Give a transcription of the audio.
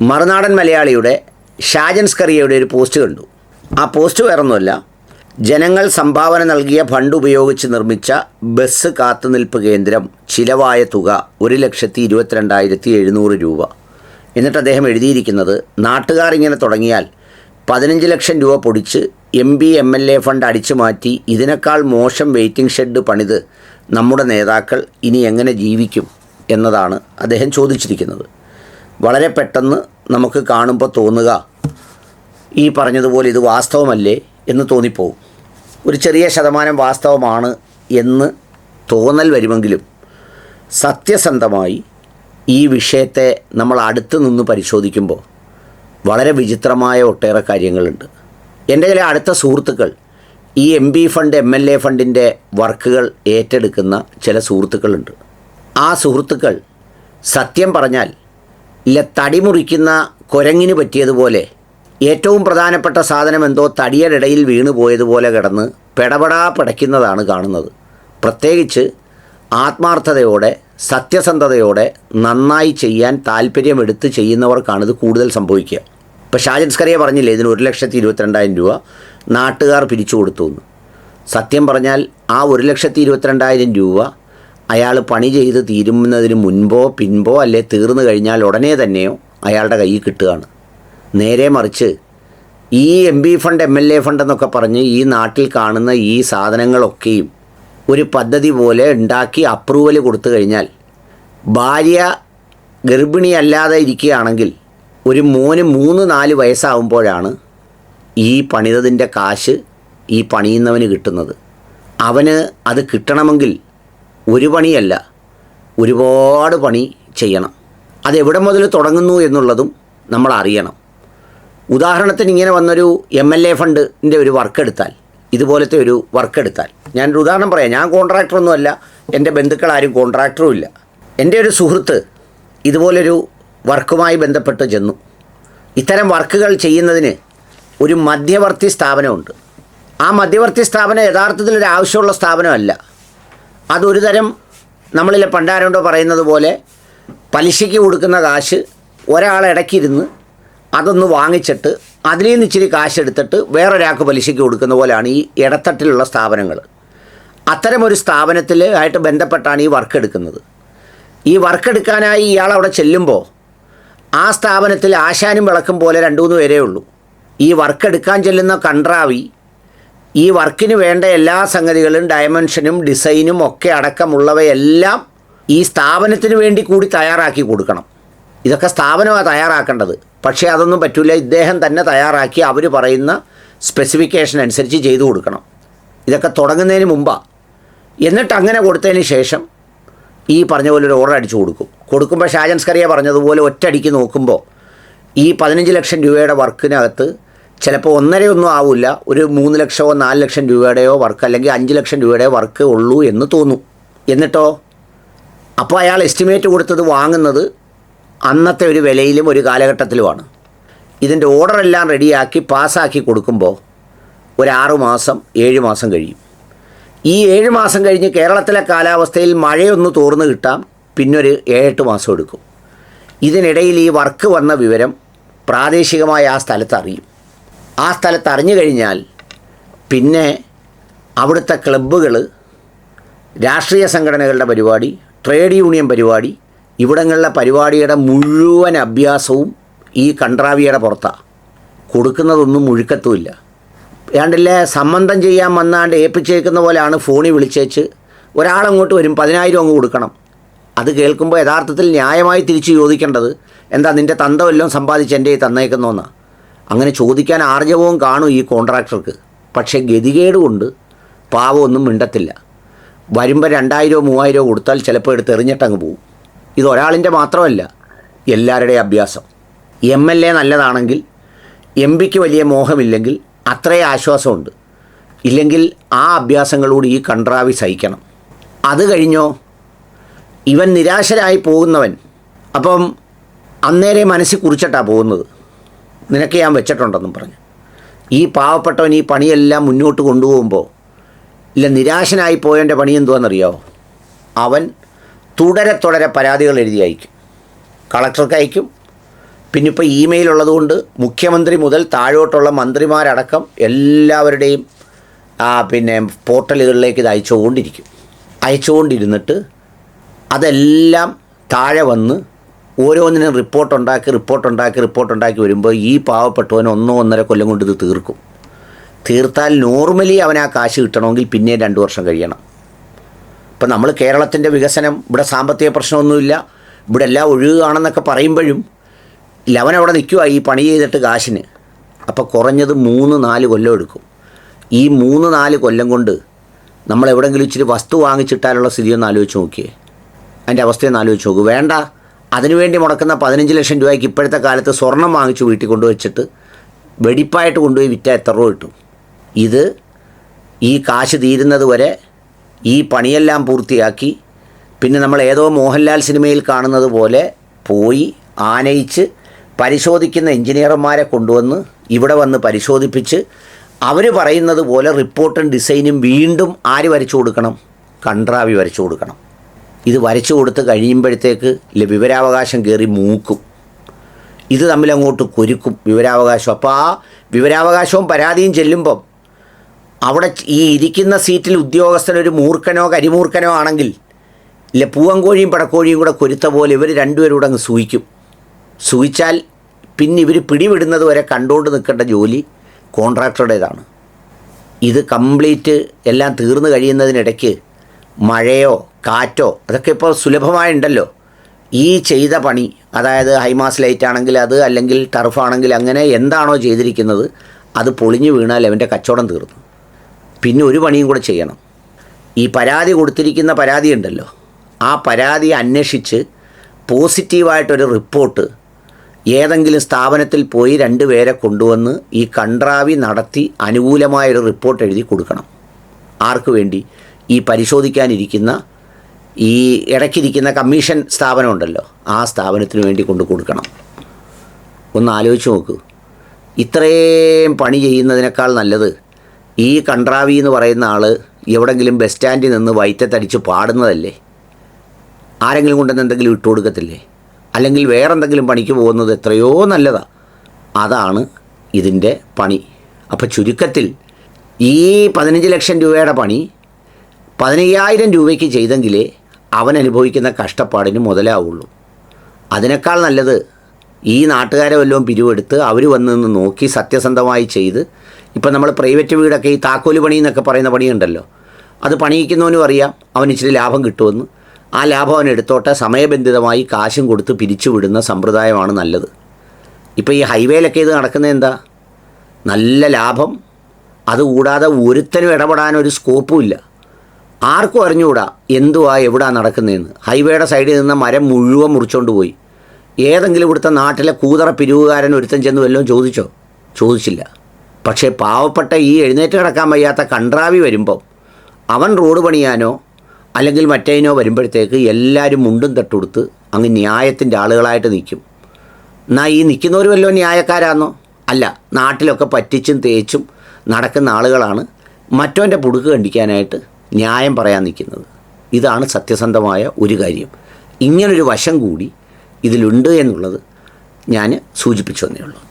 മറുനാടൻ മലയാളിയുടെ ഷാജൻ സ്കറിയയുടെ ഒരു പോസ്റ്റ് കണ്ടു. ആ പോസ്റ്റ് വേറൊന്നുമല്ല ജനങ്ങൾ സംഭാവന നൽകിയ ഫണ്ട് ഉപയോഗിച്ച് നിർമ്മിച്ച ബസ് കാത്തുനിൽപ്പ് കേന്ദ്രം ചിലവായ തുക ഒരു ലക്ഷത്തി ഇരുപത്തിരണ്ടായിരത്തി എഴുന്നൂറ് രൂപ. എന്നിട്ട് അദ്ദേഹം എഴുതിയിരിക്കുന്നത് നാട്ടുകാർ ഇങ്ങനെ തുടങ്ങിയാൽ പതിനഞ്ച് ലക്ഷം രൂപ പൊടിച്ച് M P M L A fund അടിച്ചു മാറ്റി ഇതിനേക്കാൾ മോശം വെയിറ്റിംഗ് ഷെഡ് പണിത് നമ്മുടെ നേതാക്കൾ ഇനി എങ്ങനെ ജീവിക്കും എന്നതാണ് അദ്ദേഹം ചോദിച്ചിരിക്കുന്നത്. വളരെ പെട്ടെന്ന് നമുക്ക് കാണുമ്പോൾ തോന്നുക ഈ പറഞ്ഞതുപോലെ ഇത് വാസ്തവമല്ലേ എന്ന് തോന്നിപ്പോവും. ഒരു ചെറിയ ശതമാനം വാസ്തവമാണ് എന്ന് തോന്നൽ വരുമെങ്കിലും സത്യസന്ധമായി ഈ വിഷയത്തെ നമ്മൾ അടുത്ത് നിന്ന് പരിശോധിക്കുമ്പോൾ വളരെ വിചിത്രമായ ഒട്ടേറെ കാര്യങ്ങളുണ്ട്. എന്റെ ചില അടുത്ത സുഹൃത്തുക്കൾ ഈ M P fund M L A ഫണ്ടിന്റെ വർക്കുകൾ ഏറ്റെടുക്കുന്ന ചില സുഹൃത്തുക്കളുണ്ട്. ആ സുഹൃത്തുക്കൾ സത്യം പറഞ്ഞാൽ ഇല്ല തടി മുറിക്കുന്ന കുരങ്ങിന് പറ്റിയതുപോലെ. ഏറ്റവും പ്രധാനപ്പെട്ട സാധനം എന്തോ തടിയുടെ ഇടയിൽ വീണു പോയതുപോലെ കിടന്ന് പെടപെടാ പടയ്ക്കുന്നതാണ് കാണുന്നത്. പ്രത്യേകിച്ച് ആത്മാർത്ഥതയോടെ സത്യസന്ധതയോടെ നന്നായി ചെയ്യാൻ താല്പര്യമെടുത്ത് ചെയ്യുന്നവർക്കാണിത് കൂടുതൽ സംഭവിക്കുക. ഇപ്പോൾ ഷാജൻസ്കറിയെ പറഞ്ഞില്ലേ ഇതിന് ഒരു ലക്ഷത്തി ഇരുപത്തിരണ്ടായിരം രൂപ നാട്ടുകാർ പിരിച്ചു കൊടുത്തു എന്ന്. സത്യം പറഞ്ഞാൽ ആ ഒരു ലക്ഷത്തി ഇരുപത്തിരണ്ടായിരം രൂപ അയാൾ പണി ചെയ്ത് തീരുന്നതിന് മുൻപോ പിൻപോ അല്ലെ തീർന്നു കഴിഞ്ഞാൽ ഉടനെ തന്നെയോ അയാളുടെ കയ്യിൽ കിട്ടുകയാണ്. നേരെ മറിച്ച് ഈ M P fund M L A fund എന്നൊക്കെ പറഞ്ഞ് ഈ നാട്ടിൽ കാണുന്ന ഈ സാധനങ്ങളൊക്കെയും ഒരു പദ്ധതി പോലെ ഉണ്ടാക്കി അപ്രൂവൽ കൊടുത്തു കഴിഞ്ഞാൽ ഭാര്യ ഗർഭിണിയല്ലാതെ ഇരിക്കുകയാണെങ്കിൽ ഒരു മോന് മൂന്ന് നാല് വയസ്സാവുമ്പോഴാണ് ഈ പണിതതിന്റെ കാശ് ഈ പണിയുന്നവന് കിട്ടുന്നത്. അവന് അത് കിട്ടണമെങ്കിൽ ഒരു പണിയല്ല. ഒരുപാട് പണി ചെയ്യണം. അതെവിടെ മുതൽ തുടങ്ങുന്നു എന്നുള്ളതും നമ്മൾ അറിയണം. ഉദാഹരണത്തിന് ഇങ്ങനെ വന്നൊരു എം എൽ എ ഫണ്ടിന്റെ ഒരു വർക്ക് എടുത്താൽ ഇതുപോലത്തെ ഒരു വർക്ക് എടുത്താൽ. ഞാനൊരു ഉദാഹരണം പറയാം. ഞാൻ കോൺട്രാക്ടറൊന്നുമല്ല എന്റെ ബന്ധുക്കൾ ആരും കോൺട്രാക്ടറും ഇല്ല. എന്റെ ഒരു സുഹൃത്ത് ഇതുപോലൊരു വർക്കുമായി ബന്ധപ്പെട്ട് ചെന്നു. ഇത്തരം വർക്കുകൾ ചെയ്യുന്നതിന് ഒരു മധ്യവർത്തി സ്ഥാപനമുണ്ട്. ആ മധ്യവർത്തി സ്ഥാപനം യഥാർത്ഥത്തിൽ ഒരു ആവശ്യമുള്ള സ്ഥാപനമല്ല. അതൊരു തരം നമ്മളിൽ പണ്ടാരോണ്ടോ പറയുന്നത് പോലെ പലിശയ്ക്ക് കൊടുക്കുന്ന കാശ് ഒരാളിടയ്ക്കിരുന്ന് അതൊന്ന് വാങ്ങിച്ചിട്ട് അതിൽ നിന്ന് ഇച്ചിരി കാശെടുത്തിട്ട് വേറൊരാൾക്ക് പലിശയ്ക്ക് കൊടുക്കുന്ന പോലെയാണ് ഈ ഇടത്തട്ടിലുള്ള സ്ഥാപനങ്ങൾ അത്തരമൊരു സ്ഥാപനത്തിൽ ആയിട്ട് ബന്ധപ്പെട്ടാണ് ഈ വർക്ക് എടുക്കുന്നത് ഈ വർക്ക് എടുക്കാനായി ഇയാൾ അവിടെ ചെല്ലുമ്പോൾ ആ സ്ഥാപനത്തിൽ ആശാനും വിളക്കും പോലെ രണ്ടു മൂന്ന് പേരേ ഉള്ളൂ. ഈ വർക്ക് എടുക്കാൻ ചെല്ലുന്ന കൺട്രാവി ഈ വർക്കിന് വേണ്ട എല്ലാ സംഗതികളും ഡയമെൻഷനും ഡിസൈനും ഒക്കെ അടക്കമുള്ളവയെല്ലാം ഈ സ്ഥാപനത്തിന് വേണ്ടി കൂടി തയ്യാറാക്കി കൊടുക്കണം. ഇതൊക്കെ സ്ഥാപനമാണ് തയ്യാറാക്കേണ്ടത്. പക്ഷേ അതൊന്നും പറ്റില്ല ഇദ്ദേഹം തന്നെ തയ്യാറാക്കി അവർ പറയുന്ന സ്പെസിഫിക്കേഷൻ അനുസരിച്ച് ചെയ്തു കൊടുക്കണം. ഇതൊക്കെ തുടങ്ങുന്നതിന് മുമ്പാണ് എന്നിട്ട് അങ്ങനെ കൊടുത്തതിന് ശേഷം ഈ പറഞ്ഞ പോലെ ഒരു ഓർഡർ അടിച്ചു കൊടുക്കും. കൊടുക്കുമ്പോൾ ഷാജൻസ്കറിയ പറഞ്ഞതുപോലെ ഒറ്റയടിക്ക് നോക്കുമ്പോൾ ഈ പതിനഞ്ച് ലക്ഷം രൂപയുടെ വർക്കിനകത്ത് ചിലപ്പോൾ ഒന്നരയൊന്നും ആവില്ല ഒരു മൂന്ന് ലക്ഷമോ നാല് ലക്ഷം രൂപയുടെയോ വർക്ക് അല്ലെങ്കിൽ അഞ്ച് ലക്ഷം രൂപയുടെയോ വർക്ക് ഉള്ളൂ എന്ന് തോന്നും. എന്നിട്ടോ? അപ്പോൾ അയാൾ എസ്റ്റിമേറ്റ് കൊടുത്തത് വാങ്ങുന്നത് അന്നത്തെ ഒരു വിലയിലും ഒരു കാലഘട്ടത്തിലുമാണ്. ഇതിന്റെ ഓർഡറെല്ലാം റെഡിയാക്കി പാസ്സാക്കി കൊടുക്കുമ്പോൾ ഒരു മാസം ഏഴ് മാസം കഴിയും. ഈ ഏഴ് മാസം കഴിഞ്ഞ് കേരളത്തിലെ കാലാവസ്ഥയിൽ മഴയൊന്ന് തോർന്ന് കിട്ടാം. പിന്നൊരു ഏഴെട്ട് മാസം എടുക്കും. ഇതിനിടയിൽ ഈ വർക്ക് വന്ന വിവരം പ്രാദേശികമായ ആ സ്ഥലത്ത് അറിയും. ആ സ്ഥലത്ത് അറിഞ്ഞു കഴിഞ്ഞാൽ പിന്നെ അവിടുത്തെ ക്ലബ്ബുകൾ രാഷ്ട്രീയ സംഘടനകളുടെ പരിപാടി ട്രേഡ് യൂണിയൻ പരിപാടി ഇവിടങ്ങളിലെ പരിപാടിയുടെ മുഴുവൻ അഭ്യാസവും ഈ കൺട്രാവിയുടെ പുറത്താണ് കൊടുക്കുന്നതൊന്നും മുഴുക്കത്തുമില്ല. ഏണ്ടല്ലേ സംബന്ധം ചെയ്യാൻ വന്നാണ്ട് ഏൽപ്പിച്ചേക്കുന്ന പോലെയാണ് ഫോണിൽ വിളിച്ചേച്ച് ഒരാളങ്ങോട്ട് വരും പതിനായിരം അങ്ങ് കൊടുക്കണം. അത് കേൾക്കുമ്പോൾ യഥാർത്ഥത്തിൽ ന്യായമായി തിരിച്ച് ചോദിക്കേണ്ടത് എന്താ നിന്റെ തന്തവെല്ലാം സമ്പാദിച്ച് എന്റെ ഈ തന്നേക്കുന്നോന്നാ? അങ്ങനെ ചോദിക്കാൻ ആർജവവും കാണും ഈ കോൺട്രാക്ടർക്ക്. പക്ഷേ ഗതികേട് കൊണ്ട് പാവമൊന്നും മിണ്ടത്തില്ല. വരുമ്പോൾ രണ്ടായിരമോ മൂവായിരമോ കൊടുത്താൽ ചിലപ്പോൾ എടുത്ത് എറിഞ്ഞിട്ടങ്ങ് പോകും ഇത് ഒരാളിന്റെ മാത്രമല്ല എല്ലാവരുടെയും അഭ്യാസം. എം എൽ എ നല്ലതാണെങ്കിൽ എം പിക്ക് വലിയ മോഹമില്ലെങ്കിൽ അത്രേ ആശ്വാസമുണ്ട്. ഇല്ലെങ്കിൽ ആ അഭ്യാസങ്ങളോട് ഈ കൺട്രാവി സഹിക്കണം. അത് കഴിഞ്ഞോ? ഇവൻ നിരാശരായി പോകുന്നവൻ. അപ്പം അന്നേരെ മനസ്സിൽ കുറിച്ചിട്ടാണ് പോകുന്നത്. നിനക്ക് ഞാൻ വെച്ചിട്ടുണ്ടെന്നും പറഞ്ഞു. ഈ പാവപ്പെട്ടവൻ ഈ പണിയെല്ലാം മുന്നോട്ട് കൊണ്ടുപോകുമ്പോൾ ഇല്ല നിരാശനായി പോയവന്റെ പണി എന്തുവാണെന്നറിയാമോ അവൻ തുടരെ തുടരെ പരാതികൾ എഴുതി അയക്കും. കളക്ടർക്ക് അയക്കും. പിന്നെ ഇപ്പോൾ ഇമെയിൽ ഉള്ളതുകൊണ്ട് മുഖ്യമന്ത്രി മുതൽ താഴോട്ടുള്ള മന്ത്രിമാരടക്കം എല്ലാവരുടെയും പിന്നെ പോർട്ടലുകളിലേക്ക് ഇത് അയച്ചുകൊണ്ടിരിക്കും. അയച്ചുകൊണ്ടിരുന്നിട്ട് അതെല്ലാം താഴെ വന്ന് ഓരോന്നിനും റിപ്പോർട്ട് ഉണ്ടാക്കി റിപ്പോർട്ട് ഉണ്ടാക്കി റിപ്പോർട്ട് ഉണ്ടാക്കി വരുമ്പോൾ ഈ പാവപ്പെട്ടവൻ ഒന്നോ ഒന്നര കൊല്ലം കൊണ്ട് ഇത് തീർക്കും. തീർത്താൽ നോർമലി അവൻ ആ കാശ് കിട്ടണമെങ്കിൽ പിന്നെയും രണ്ട് വർഷം കഴിയണം. ഇപ്പം നമ്മൾ കേരളത്തിന്റെ വികസനം ഇവിടെ സാമ്പത്തിക പ്രശ്നമൊന്നുമില്ല. ഇവിടെ എല്ലാം ഒഴുകുകയാണെന്നൊക്കെ പറയുമ്പോഴും ലവൻ അവിടെ നിൽക്കുക ഈ പണി ചെയ്തിട്ട് കാശിന്. അപ്പോൾ കുറഞ്ഞത് മൂന്ന് നാല് കൊല്ലം എടുക്കും. ഈ മൂന്ന് നാല് കൊല്ലം കൊണ്ട് നമ്മൾ എവിടെയെങ്കിലും ഇച്ചിരി വസ്തു വാങ്ങിച്ചിട്ടാലുള്ള സ്ഥിതി ഒന്ന് ആലോചിച്ച് നോക്കിയേ. അതിന്റെ അവസ്ഥയൊന്ന് ആലോചിച്ച് നോക്കൂ. വേണ്ട. അതിനുവേണ്ടി മുടക്കുന്ന പതിനഞ്ച് ലക്ഷം രൂപയ്ക്ക് ഇപ്പോഴത്തെ കാലത്ത് സ്വർണം വാങ്ങിച്ച് വീട്ടിൽ കൊണ്ടുവച്ചിട്ട് വെടിപ്പായിട്ട് കൊണ്ടുപോയി വിറ്റാൽ എത്ര രൂപ കിട്ടും? ഇത് ഈ കാശ് തീരുന്നത് വരെ ഈ പണിയെല്ലാം പൂർത്തിയാക്കി പിന്നെ നമ്മൾ ഏതോ മോഹൻലാൽ സിനിമയിൽ കാണുന്നത് പോലെ പോയി ആനയിച്ച് പരിശോധിക്കുന്ന എഞ്ചിനീയർമാരെ കൊണ്ടുവന്ന് ഇവിടെ വന്ന് പരിശോധിപ്പിച്ച് അവർ പറയുന്നത് പോലെ റിപ്പോർട്ടും ഡിസൈനും വീണ്ടും ആര് വരച്ചു കൊടുക്കണം? കൺട്രാവി വരച്ചു കൊടുക്കണം. ഇത് വരച്ചു കൊടുത്ത് കഴിയുമ്പോഴത്തേക്ക് വിവരാവകാശം കയറി മൂക്കും. ഇത് തമ്മിലങ്ങോട്ട് കൊരുക്കും വിവരാവകാശം. അപ്പോൾ ആ വിവരാവകാശവും പരാതിയും ചെല്ലുമ്പം അവിടെ ഈ ഇരിക്കുന്ന സീറ്റിൽ ഉദ്യോഗസ്ഥനൊരു മൂർക്കനോ കരിമൂർക്കനോ ആണെങ്കിൽ ഇല്ല പൂവങ്കോഴിയും പടക്കോഴിയും കൂടെ കൊരുത്ത പോലെ ഇവർ രണ്ടുപേരും അങ്ങ് സൂയിക്കും. സൂയിച്ചാൽ പിന്നെ ഇവർ പിടിവിടുന്നത് വരെ കണ്ടുകൊണ്ട് നിൽക്കേണ്ട ജോലി കോൺട്രാക്ടറുടേതാണ്. ഇത് കംപ്ലീറ്റ് എല്ലാം തീർന്നു കഴിയുന്നതിനിടയ്ക്ക് മഴയോ കാറ്റോ അതൊക്കെ ഇപ്പോൾ സുലഭമായുണ്ടല്ലോ. ഈ ചെയ്ത പണി അതായത് ഹൈമാസ് ലൈറ്റ് ആണെങ്കിൽ അത് അല്ലെങ്കിൽ ടർഫാണെങ്കിൽ അങ്ങനെ എന്താണോ ചെയ്തിരിക്കുന്നത് അത് പൊളിഞ്ഞു വീണാൽ അവന്റെ കച്ചവടം തീർന്നു. പിന്നെ ഒരു പണിയും കൂടെ ചെയ്യണം. ഈ പരാതി കൊടുത്തിരിക്കുന്ന പരാതി ഉണ്ടല്ലോ. ആ പരാതി അന്വേഷിച്ച് പോസിറ്റീവായിട്ടൊരു റിപ്പോർട്ട് ഏതെങ്കിലും സ്ഥാപനത്തിൽ പോയി രണ്ടുപേരെ കൊണ്ടുവന്ന് ഈ കൺട്രാവി നടത്തി അനുകൂലമായൊരു റിപ്പോർട്ട് എഴുതി കൊടുക്കണം. ആർക്കു വേണ്ടി? ഈ പരിശോധിക്കാനിരിക്കുന്ന ഈ ഇടയ്ക്കിരിക്കുന്ന കമ്മീഷൻ സ്ഥാപനമുണ്ടല്ലോ ആ സ്ഥാപനത്തിന് വേണ്ടി കൊണ്ട് കൊടുക്കണം. ഒന്ന് ആലോചിച്ച് നോക്കൂ. ഇത്രയും പണി ചെയ്യുന്നതിനേക്കാൾ നല്ലത് ഈ കൺട്രാവി എന്ന് പറയുന്ന ആൾ എവിടെങ്കിലും ബസ് സ്റ്റാൻഡിൽ നിന്ന് വയറ്റത്തടിച്ച് പാടുന്നതല്ലേ? ആരെങ്കിലും കൊണ്ടുവന്ന് എന്തെങ്കിലും ഇട്ട് കൊടുക്കത്തില്ലേ? അല്ലെങ്കിൽ വേറെ എന്തെങ്കിലും പണിക്ക് പോകുന്നത് എത്രയോ നല്ലതാണ് അതാണ് ഇതിന്റെ പണി. അപ്പോൾ ചുരുക്കത്തിൽ ഈ പതിനഞ്ച് ലക്ഷം രൂപയുടെ പണി പതിനയ്യായിരം രൂപയ്ക്ക് ചെയ്തെങ്കിലേ അവൻ അനുഭവിക്കുന്ന കഷ്ടപ്പാടിന് മുതലാവുള്ളൂ അതിനേക്കാൾ നല്ലത് ഈ നാട്ടുകാരെ വല്ലതും പിരിവെടുത്ത് അവർ വന്ന് നിന്ന് നോക്കി സത്യസന്ധമായി ചെയ്ത് ഇപ്പം നമ്മൾ പ്രൈവറ്റ് വീടൊക്കെ ഈ താക്കോൽ പണി എന്നൊക്കെ പറയുന്ന പണിയുണ്ടല്ലോ. അത് പണിയിക്കുന്നവനും അറിയാം അവൻ ഇച്ചിരി ലാഭം കിട്ടുമെന്ന്. ആ ലാഭം അവൻ എടുത്തോട്ടെ സമയബന്ധിതമായി കാശും കൊടുത്ത് പിരിച്ചുവിടുന്ന സമ്പ്രദായമാണ് നല്ലത്. ഇപ്പോൾ ഈ ഹൈവേയിലൊക്കെ ഇത് നടക്കുന്നത് എന്താ? നല്ല ലാഭം അതുകൂടാതെ ഒരുത്തനും ഇടപെടാനൊരു സ്കോപ്പും ഇല്ല. ആർക്കും അറിഞ്ഞുകൂടാ എന്തുവാ എവിടാ നടക്കുന്നതെന്ന്. ഹൈവേയുടെ സൈഡിൽ നിന്ന് മരം മുഴുവൻ മുറിച്ചോണ്ട് പോയി. ഏതെങ്കിലും ഇവിടുത്തെ നാട്ടിലെ കൂതറ പിരിവുകാരൻ ഒരുത്തൻ ചെന്ന് വല്ലതും ചോദിച്ചോ? ചോദിച്ചില്ല. പക്ഷേ പാവപ്പെട്ട ഈ എഴുന്നേറ്റ് കിടക്കാൻ വയ്യാത്ത കൺട്രാവി വരുമ്പം അവൻ റോഡ് പണിയാനോ അല്ലെങ്കിൽ മറ്റേതിനോ വരുമ്പോഴത്തേക്ക് എല്ലാവരും മുണ്ടും തട്ടുകൊടുത്ത് അങ്ങ് ന്യായത്തിന്റെ ആളുകളായിട്ട് നിൽക്കും. എന്നാൽ ഈ നിൽക്കുന്നവർ വല്ലതും ന്യായക്കാരാന്നോ? അല്ല നാട്ടിലൊക്കെ പറ്റിച്ചും തേച്ചും നടക്കുന്ന ആളുകളാണ് മറ്റവന്റെ പുടുക്ക് കണ്ടിക്കാനായിട്ട് ന്യായം പറയാൻ നിൽക്കുന്നത്. ഇതാണ് സത്യസന്ധമായ ഒരു കാര്യം. ഇങ്ങനൊരു വശം കൂടി ഇതിലുണ്ട് എന്നുള്ളത് ഞാൻ സൂചിപ്പിച്ചു തന്നേ ഉള്ളൂ.